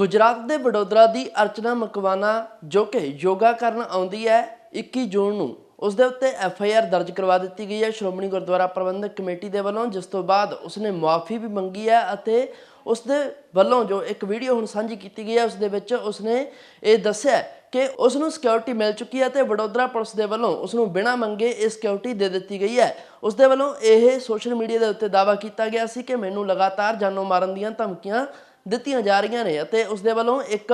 ਗੁਜਰਾਤ ਦੇ ਵਡੋਦਰਾ ਦੀ ਅਰਚਨਾ ਮਕਵਾਨਾ, ਜੋ ਕਿ ਯੋਗਾ ਕਰਨ ਆਉਂਦੀ ਹੈ 21 ਜੂਨ ਨੂੰ। ਉਸ ਦੇ ਉੱਤੇ ਐਫ ਆਈ ਆਰ ਦਰਜ ਕਰਵਾ ਦਿੱਤੀ ਗਈ ਹੈ। ਸ਼੍ਰੋਮਣੀ ਗੁਰਦੁਆਰਾ ਪ੍ਰਬੰਧਕ ਕਮੇਟੀ ਦੇ ਵੱਲੋਂ ਜਿਸ ਤੋਂ ਬਾਅਦ ਉਸਨੇ ਮੁਆਫੀ ਵੀ ਮੰਗੀ ਹੈ ਅਤੇ ਉਸ ਦੇ ਵੱਲੋਂ ਜੋ ਇੱਕ ਵੀਡੀਓ ਹੁਣ ਸਾਂਝੀ ਕੀਤੀ ਗਈ ਹੈ, ਉਸ ਦੇ ਵਿੱਚ ਉਸਨੇ ਇਹ ਦੱਸਿਆ ਕਿ ਉਸ ਨੂੰ ਸਿਕਿਉਰਿਟੀ ਮਿਲ ਚੁੱਕੀ ਹੈ ਤੇ ਵਡੋਦਰਾ ਪੁਲਿਸ ਦੇ ਵੱਲੋਂ ਉਸ ਨੂੰ ਬਿਨਾਂ ਮੰਗੇ ਇਹ ਸਿਕਿਉਰਿਟੀ ਦੇ ਦਿੱਤੀ ਗਈ ਹੈ। ਉਸ ਦੇ ਵੱਲੋਂ ਇਹ ਸੋਸ਼ਲ ਮੀਡੀਆ ਦੇ ਉੱਤੇ ਦਾਅਵਾ ਕੀਤਾ ਗਿਆ ਸੀ ਕਿ ਮੈਨੂੰ ਲਗਾਤਾਰ ਜਾਨੋਂ ਮਾਰਨ ਦੀਆਂ ਧਮਕੀਆਂ ਦਿੱਤੀਆਂ ਜਾ ਰਹੀਆਂ ਨੇ ਅਤੇ ਉਸ ਦੇ ਵੱਲੋਂ ਇੱਕ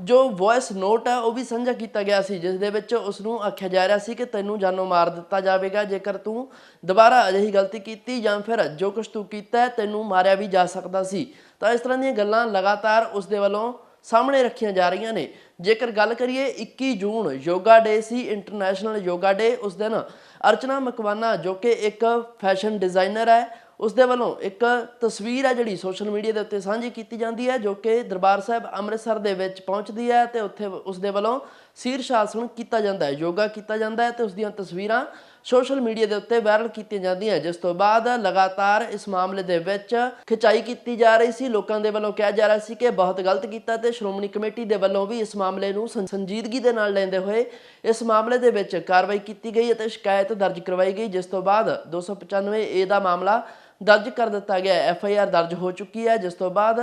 ਜੋ ਵੌਇਸ ਨੋਟ ਹੈ ਉਹ ਵੀ ਸਾਂਝਾ ਕੀਤਾ ਗਿਆ ਸੀ, ਜਿਸ ਦੇ ਵਿੱਚ ਉਸ ਨੂੰ ਆਖਿਆ ਜਾ ਰਿਹਾ ਸੀ ਕਿ ਤੈਨੂੰ ਜਾਨੋਂ ਮਾਰ ਦਿੱਤਾ ਜਾਵੇਗਾ, ਜੇਕਰ ਤੂੰ ਦੁਬਾਰਾ ਅਜਿਹੀ ਗਲਤੀ ਕੀਤੀ ਜਾਂ ਫਿਰ ਜੋ ਕੁਝ ਤੂੰ ਕੀਤਾ, ਤੈਨੂੰ ਮਾਰਿਆ ਵੀ ਜਾ ਸਕਦਾ ਸੀ। ਤਾਂ ਇਸ ਤਰ੍ਹਾਂ ਦੀਆਂ ਗੱਲਾਂ ਲਗਾਤਾਰ ਉਸ ਦੇ ਵੱਲੋਂ ਸਾਹਮਣੇ ਰੱਖੀਆਂ ਜਾ ਰਹੀਆਂ ਨੇ। ਜੇਕਰ ਗੱਲ ਕਰੀਏ 21 ਜੂਨ ਯੋਗਾ ਡੇ ਸੀ ਇੰਟਰਨੈਸ਼ਨਲ ਯੋਗਾ ਡੇ ਉਸ ਦਿਨ ਅਰਚਨਾ ਮਕਵਾਨਾ, ਜੋ ਕਿ ਇੱਕ ਫੈਸ਼ਨ ਡਿਜ਼ਾਈਨਰ ਹੈ ਉਸ ਦੇ ਵੱਲੋਂ ਇੱਕ ਤਸਵੀਰ ਹੈ ਜਿਹੜੀ ਸੋਸ਼ਲ ਮੀਡੀਆ ਦੇ ਉੱਤੇ ਸਾਂਝੀ ਕੀਤੀ ਜਾਂਦੀ ਹੈ, ਜੋ ਕਿ ਦਰਬਾਰ ਸਾਹਿਬ ਅੰਮ੍ਰਿਤਸਰ ਦੇ ਵਿੱਚ ਪਹੁੰਚਦੀ ਹੈ ਤੇ ਉੱਥੇ ਉਸ ਦੇ ਵੱਲੋਂ ਸੀਰ ਸ਼ਾਸਨ ਕੀਤਾ ਜਾਂਦਾ ਹੈ, ਯੋਗਾ ਕੀਤਾ ਜਾਂਦਾ ਹੈ ਤੇ ਉਸ ਦੀਆਂ ਤਸਵੀਰਾਂ ਸੋਸ਼ਲ ਮੀਡੀਆ ਦੇ ਉੱਤੇ ਵਾਇਰਲ ਕੀਤੀਆਂ ਜਾਂਦੀਆਂ ਜਿਸ ਤੋਂ ਬਾਅਦ ਲਗਾਤਾਰ ਇਸ ਮਾਮਲੇ ਦੇ ਵਿੱਚ ਖਿਚਾਈ ਕੀਤੀ ਜਾ ਰਹੀ ਸੀ। ਲੋਕਾਂ ਦੇ ਵੱਲੋਂ ਕਿਹਾ ਜਾ ਰਿਹਾ ਸੀ ਕਿ ਬਹੁਤ ਗਲਤ ਕੀਤਾ ਤੇ ਸ਼੍ਰੋਮਣੀ ਕਮੇਟੀ ਦੇ ਵੱਲੋਂ ਵੀ ਇਸ ਮਾਮਲੇ ਨੂੰ ਸੰਜੀਦਗੀ ਦੇ ਨਾਲ ਲੈਂਦੇ ਹੋਏ ਇਸ ਮਾਮਲੇ ਦੇ ਵਿੱਚ ਕਾਰਵਾਈ ਕੀਤੀ ਗਈ ਅਤੇ ਸ਼ਿਕਾਇਤ ਦਰਜ ਕਰਵਾਈ ਗਈ, ਜਿਸ ਤੋਂ ਬਾਅਦ 295 ਏ ਦਾ ਮਾਮਲਾ ਦਰਜ ਕਰ ਦਿੱਤਾ ਗਿਆ ਐਫ ਆਈ ਆਰ ਦਰਜ ਹੋ ਚੁੱਕੀ ਹੈ। ਜਿਸ ਤੋਂ ਬਾਅਦ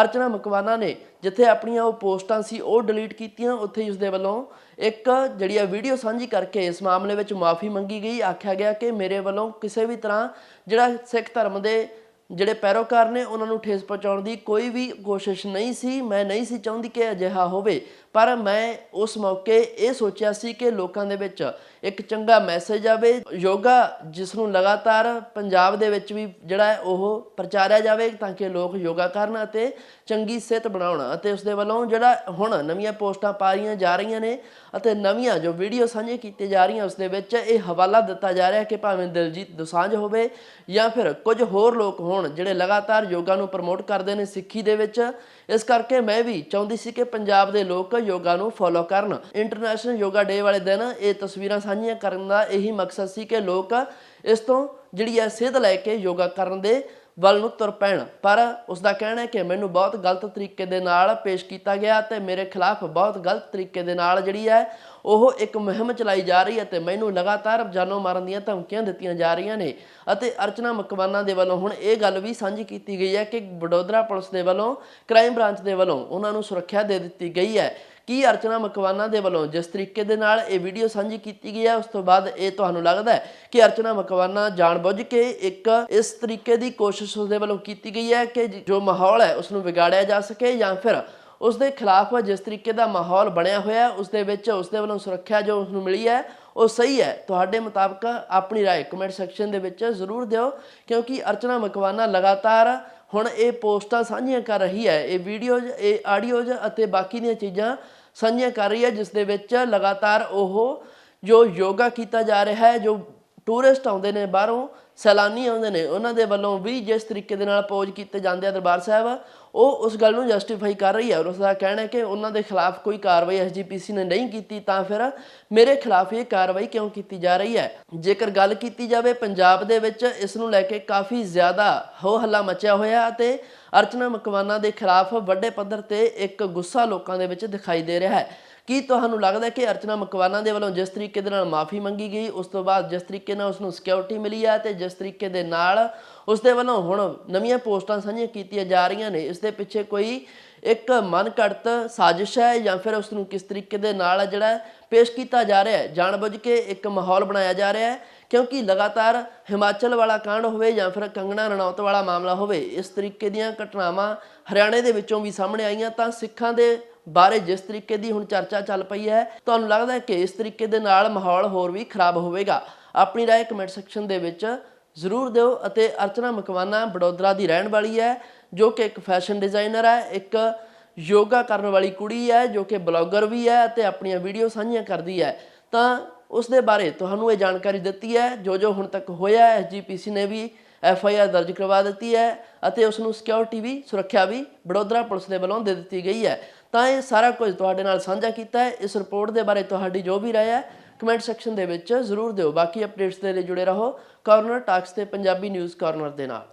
ਅਰਚਨਾ ਮਕਵਾਨਾ ਨੇ ਜਿੱਥੇ ਆਪਣੀਆਂ ਉਹ ਪੋਸਟਾਂ ਸੀ, ਉਹ ਡਿਲੀਟ ਕੀਤੀਆਂ। ਉੱਥੇ ਹੀ ਉਸ ਦੇ ਵੱਲੋਂ ਇੱਕ ਜਿਹੜੀ ਆ ਵੀਡੀਓ ਸਾਂਝੀ ਕਰਕੇ ਇਸ ਮਾਮਲੇ ਵਿੱਚ ਮਾਫੀ ਮੰਗੀ ਗਈ। ਆਖਿਆ ਗਿਆ ਕਿ ਮੇਰੇ ਵੱਲੋਂ ਕਿਸੇ ਵੀ ਤਰ੍ਹਾਂ ਜਿਹੜਾ ਸਿੱਖ ਧਰਮ ਦੇ ਜਿਹੜੇ ਪੈਰੋਕਾਰ ਨੇ, ਉਹਨਾਂ ਨੂੰ ਠੇਸ ਪਹੁੰਚਾਉਣ ਦੀ ਕੋਈ ਵੀ ਕੋਸ਼ਿਸ਼ ਨਹੀਂ ਸੀ। ਮੈਂ ਨਹੀਂ ਸੀ ਚਾਹੁੰਦੀ ਕਿ ਅਜਿਹਾ ਹੋਵੇ। ਪਰ ਮੈਂ ਉਸ ਮੌਕੇ ਇਹ ਸੋਚਿਆ ਸੀ ਕਿ ਲੋਕਾਂ ਦੇ ਵਿੱਚ ਇੱਕ ਚੰਗਾ ਮੈਸੇਜ ਆਵੇ, ਯੋਗਾ ਜਿਸ ਨੂੰ ਲਗਾਤਾਰ ਪੰਜਾਬ ਦੇ ਵਿੱਚ ਵੀ ਜਿਹੜਾ ਹੈ ਉਹ ਪ੍ਰਚਾਰਿਆ ਜਾਵੇ ਤਾਂ ਕਿ ਲੋਕ ਯੋਗਾ ਕਰਨ ਅਤੇ ਚੰਗੀ ਸਿਹਤ ਬਣਾਉਣ ਅਤੇ ਉਸ ਦੇ ਵੱਲੋਂ ਜਿਹੜਾ ਹੁਣ ਨਵੀਆਂ ਪੋਸਟਾਂ ਪਾਰੀਆਂ ਜਾ ਰਹੀਆਂ ਨੇ ਅਤੇ ਨਵੀਆਂ ਜੋ ਵੀਡੀਓ ਸਾਂਝੇ ਕੀਤੇ ਜਾ ਰਹੀਆਂ ਉਸ ਦੇ ਵਿੱਚ ਇਹ ਹਵਾਲਾ ਦਿੱਤਾ ਜਾ ਰਿਹਾ ਕਿ ਭਾਵੇਂ ਦਿਲਜੀਤ ਦੋਸਾਂਝ ਹੋਵੇ ਜਾਂ ਫਿਰ ਕੁਝ ਹੋਰ ਲੋਕ ਹੋਣ ਜਿਹੜੇ ਲਗਾਤਾਰ ਯੋਗਾ ਨੂੰ ਪ੍ਰਮੋਟ ਕਰਦੇ ਨੇ ਸਿੱਖੀ ਦੇ ਵਿੱਚ, ਇਸ ਕਰਕੇ ਮੈਂ ਵੀ ਚਾਹੁੰਦੀ ਸੀ ਕਿ ਪੰਜਾਬ ਦੇ ਲੋਕ ਯੋਗਾ ਨੂੰ ਫੋਲੋ ਕਰਨ। ਇੰਟਰਨੈਸ਼ਨਲ ਯੋਗਾ ਡੇ ਵਾਲੇ ਦਿਨ ਇਹ ਤਸਵੀਰਾਂ ਸਾਂਝੀਆਂ ਕਰਨ ਦਾ ਇਹੀ ਮਕਸਦ ਸੀ ਕਿ ਲੋਕ ਇਸ ਤੋਂ ਜਿਹੜੀ ਹੈ ਸਿੱਧ ਲੈ ਕੇ ਯੋਗਾ ਕਰਨ ਦੇ ਵੱਲ ਨੂੰ ਤੁਰ ਪੈਣ। ਪਰ ਉਸ ਦਾ ਕਹਿਣਾ ਹੈ ਕਿ ਮੈਨੂੰ ਬਹੁਤ ਗਲਤ ਤਰੀਕੇ ਦੇ ਨਾਲ ਪੇਸ਼ ਕੀਤਾ ਗਿਆ ਤੇ ਮੇਰੇ ਖਿਲਾਫ ਬਹੁਤ ਗਲਤ ਤਰੀਕੇ ਦੇ ਨਾਲ ਜਿਹੜੀ ਹੈ ਉਹ ਇੱਕ ਮੁਹਿੰਮ ਚਲਾਈ ਜਾ ਰਹੀ ਹੈ ਤੇ ਮੈਨੂੰ ਲਗਾਤਾਰ ਜਾਨੋਂ ਮਾਰਨ ਦੀਆਂ ਧਮਕੀਆਂ ਦਿੱਤੀਆਂ ਜਾ ਰਹੀਆਂ ਨੇ ਅਤੇ ਅਰਚਨਾ ਮਕਵਾਨਾ ਦੇ ਵੱਲੋਂ ਹੁਣ ਇਹ ਗੱਲ ਵੀ ਸਾਂਝੀ ਕੀਤੀ ਗਈ ਹੈ ਕਿ ਵਡੋਦਰਾ ਪੁਲਿਸ ਦੇ ਵੱਲੋਂ, ਕ੍ਰਾਈਮ ਬ੍ਰਾਂਚ ਦੇ ਵੱਲੋਂ ਉਹਨਾਂ ਨੂੰ ਸੁਰੱਖਿਆ ਦੇ ਦਿੱਤੀ ਗਈ ਹੈ। ਕੀ ਅਰਚਨਾ ਮਕਵਾਨਾ ਦੇ ਵੱਲੋਂ ਜਿਸ ਤਰੀਕੇ ਦੇ ਨਾਲ ਇਹ ਵੀਡੀਓ ਸਾਂਝੀ ਕੀਤੀ ਗਈ ਹੈ ਉਸ ਤੋਂ ਬਾਅਦ ਇਹ ਤੁਹਾਨੂੰ ਲੱਗਦਾ ਹੈ ਕਿ ਅਰਚਨਾ ਮਕਵਾਨਾ ਜਾਣਬੁੱਝ ਕੇ ਇੱਕ ਇਸ ਤਰੀਕੇ ਦੀ ਕੋਸ਼ਿਸ਼ ਉਸ ਦੇ ਵੱਲੋਂ ਕੀਤੀ ਗਈ ਹੈ ਕਿ ਜੋ ਮਾਹੌਲ ਹੈ ਉਸ ਨੂੰ ਵਿਗਾੜਿਆ ਜਾ ਸਕੇ ਜਾਂ ਫਿਰ ਉਸ ਦੇ ਖਿਲਾਫ ਜਿਸ ਤਰੀਕੇ ਦਾ ਮਾਹੌਲ ਬਣਿਆ ਹੋਇਆ ਹੈ, ਉਸ ਦੇ ਵਿੱਚ ਉਸ ਦੇ ਵੱਲੋਂ ਸੁਰੱਖਿਆ ਜੋ ਉਸ ਨੂੰ ਮਿਲੀ ਹੈ ਉਹ ਸਹੀ ਹੈ ਤੁਹਾਡੇ ਮੁਤਾਬਕ ਆਪਣੀ رائے ਕਮੈਂਟ ਸੈਕਸ਼ਨ ਦੇ ਵਿੱਚ ਜ਼ਰੂਰ ਦਿਓ ਕਿਉਂਕਿ ਅਰਚਨਾ ਮਕਵਾਨਾ ਲਗਾਤਾਰ ਹੁਣ ਇਹ ਪੋਸਟਾਂ ਸਾਂਝੀਆਂ ਕਰ ਰਹੀ ਹੈ, ਇਹ ਵੀਡੀਓਜ਼ ਇਹ ਆਡੀਓਜ਼ ਅਤੇ ਬਾਕੀ ਦੀਆਂ ਚੀਜ਼ਾਂ ਸਾਂਝੀਆਂ ਕਰ ਰਹੀ ਹੈ, ਜਿਸ ਦੇ ਵਿੱਚ ਲਗਾਤਾਰ ਉਹ ਜੋ ਯੋਗਾ ਕੀਤਾ ਜਾ ਰਿਹਾ ਹੈ, ਜੋ ਟੂਰਿਸਟ ਆਉਂਦੇ ਨੇ ਬਾਹਰੋਂ, ਸੈਲਾਨੀ ਆਉਂਦੇ ਨੇ, ਉਹਨਾਂ ਦੇ ਵੱਲੋਂ ਵੀ ਜਿਸ ਤਰੀਕੇ ਦੇ ਨਾਲ ਪੋਜ ਕੀਤੇ ਜਾਂਦੇ ਆ ਦਰਬਾਰ ਸਾਹਿਬ, ਉਹ ਉਸ ਗੱਲ ਨੂੰ ਜਸਟੀਫਾਈ ਕਰ ਰਹੀ ਹੈ ਔਰ ਉਸ ਦਾ ਕਹਿਣਾ ਹੈ ਕਿ ਉਹਨਾਂ ਦੇ ਖਿਲਾਫ ਕੋਈ ਕਾਰਵਾਈ ਐਸਜੀਪੀਸੀ ਨੇ ਨਹੀਂ ਕੀਤੀ, ਤਾਂ ਫਿਰ ਮੇਰੇ ਖਿਲਾਫ ਇਹ ਕਾਰਵਾਈ ਕਿਉਂ ਕੀਤੀ ਜਾ ਰਹੀ ਹੈ? ਜੇਕਰ ਗੱਲ ਕੀਤੀ ਜਾਵੇ ਪੰਜਾਬ ਦੇ ਵਿੱਚ, ਇਸ ਨੂੰ ਲੈ ਕੇ ਕਾਫੀ ਜ਼ਿਆਦਾ ਹੋ ਹੱਲਾ ਮਚਿਆ ਹੋਇਆ ਅਤੇ ਅਰਚਨਾ ਮਕਵਾਨਾ ਦੇ ਖਿਲਾਫ ਵੱਡੇ ਪੱਧਰ ਤੇ ਇੱਕ ਗੁੱਸਾ ਲੋਕਾਂ ਦੇ ਵਿੱਚ ਦਿਖਾਈ ਦੇ ਰਿਹਾ ਹੈ। ਕੀ ਤੁਹਾਨੂੰ ਲੱਗਦਾ ਕਿ ਅਰਚਨਾ ਮਕਵਾਨਾ ਦੇ ਵੱਲੋਂ ਜਿਸ ਤਰੀਕੇ ਦੇ ਨਾਲ ਮਾਫੀ ਮੰਗੀ ਗਈ, ਉਸ ਤੋਂ ਬਾਅਦ ਜਿਸ ਤਰੀਕੇ ਨਾਲ ਉਸ ਨੂੰ ਸਿਕਿਉਰਿਟੀ ਮਿਲੀ ਹੈ ਤੇ ਜਿਸ ਤਰੀਕੇ ਦੇ ਨਾਲ ਉਸ ਦੇ ਵੱਲੋਂ ਹੁਣ ਨਵੀਆਂ ਪੋਸਟਾਂ ਸਾਂਝੀਆਂ ਕੀਤੀਆਂ ਜਾ ਰਹੀਆਂ ਨੇ, ਇਸ ਦੇ ਪਿੱਛੇ ਕੋਈ ਇੱਕ ਮਨ ਘੜਤ ਸਾਜ਼ਿਸ਼ ਹੈ ਜਾਂ ਫਿਰ ਉਸ ਨੂੰ ਕਿਸ ਤਰੀਕੇ ਦੇ ਨਾਲ ਜਿਹੜਾ ਪੇਸ਼ ਕੀਤਾ ਜਾ ਰਿਹਾ ਹੈ? ਜਾਣਬੁੱਝ ਕੇ ਇੱਕ ਮਾਹੌਲ ਬਣਾਇਆ ਜਾ ਰਿਹਾ ਹੈ, ਕਿਉਂਕਿ ਲਗਾਤਾਰ ਹਿਮਾਚਲ ਵਾਲਾ ਕਾਂਡ ਹੋਵੇ ਜਾਂ ਫਿਰ ਕੰਗਣਾ ਰਣੌਤ ਵਾਲਾ ਮਾਮਲਾ ਹੋਵੇ, ਇਸ ਤਰੀਕੇ ਦੀਆਂ ਘਟਨਾਵਾਂ ਹਰਿਆਣੇ ਦੇ ਵਿੱਚੋਂ ਵੀ ਸਾਹਮਣੇ ਆਈਆਂ ਤਾਂ ਸਿੱਖਾਂ ਦੇ ਬਾਰੇ ਜਿਸ ਤਰੀਕੇ ਦੀ ਹੁਣ ਚਰਚਾ ਚੱਲ ਪਈ ਹੈ ਤੁਹਾਨੂੰ ਲੱਗਦਾ ਹੈ ਕਿ ਇਸ ਤਰੀਕੇ ਦੇ ਨਾਲ ਮਾਹੌਲ ਹੋਰ ਵੀ ਖਰਾਬ ਹੋਵੇਗਾ ਆਪਣੀ رائے ਕਮੈਂਟ ਸੈਕਸ਼ਨ ਦੇ ਵਿੱਚ ਜ਼ਰੂਰ ਦਿਓ ਅਤੇ ਅਰਚਨਾ ਮਕਵਾਨਾ ਵਡੋਦਰਾ ਦੀ ਰਹਿਣ ਵਾਲੀ ਹੈ ਜੋ ਕਿ ਇੱਕ ਫੈਸ਼ਨ ਡਿਜ਼ਾਈਨਰ ਹੈ ਇੱਕ ਯੋਗਾ ਕਰਨ ਵਾਲੀ ਕੁੜੀ ਹੈ ਜੋ ਕਿ ਬਲੌਗਰ ਵੀ ਹੈ ਅਤੇ ਆਪਣੀਆਂ ਵੀਡੀਓ ਸਾਂਝੀਆਂ ਕਰਦੀ ਹੈ ਤਾਂ ਉਸ ਦੇ ਬਾਰੇ ਤੁਹਾਨੂੰ ਇਹ ਜਾਣਕਾਰੀ ਦਿੱਤੀ ਹੈ ਜੋ ਜੋ ਹੁਣ ਤੱਕ ਹੋਇਆ ਐਸਜੀਪੀਸੀ ਨੇ ਵੀ ਐਫ ਆਈ ਆਰ ਦਰਜ ਕਰਵਾ ਦਿੱਤੀ ਹੈ ਅਤੇ ਉਸ ਨੂੰ ਸਿਕਿਉਰਿਟੀ ਵੀ ਸੁਰੱਖਿਆ ਵੀ ਵਡੋਦਰਾ ਪੁਲਿਸ ਦੇ ਵੱਲੋਂ ਦੇ ਦਿੱਤੀ ਗਈ ਹੈ ਤਾਂ ਇਹ ਸਾਰਾ ਕੁਝ ਤੁਹਾਡੇ ਨਾਲ ਸਾਂਝਾ ਕੀਤਾ ਹੈ। ਇਸ ਰਿਪੋਰਟ ਦੇ ਬਾਰੇ ਤੁਹਾਡੀ ਜੋ ਵੀ ਰਾਏ ਹੈ ਕਮੈਂਟ ਸੈਕਸ਼ਨ ਦੇ ਵਿੱਚ ਜ਼ਰੂਰ ਦਿਓ। ਬਾਕੀ ਅਪਡੇਟਸ ਦੇ ਲਈ ਜੁੜੇ ਰਹੋ। ਕਾਰਨਰ ਟਾਕਸ ਤੇ ਪੰਜਾਬੀ ਨਿਊਜ਼ ਕਾਰਨਰ ਦੇ ਨਾਲ।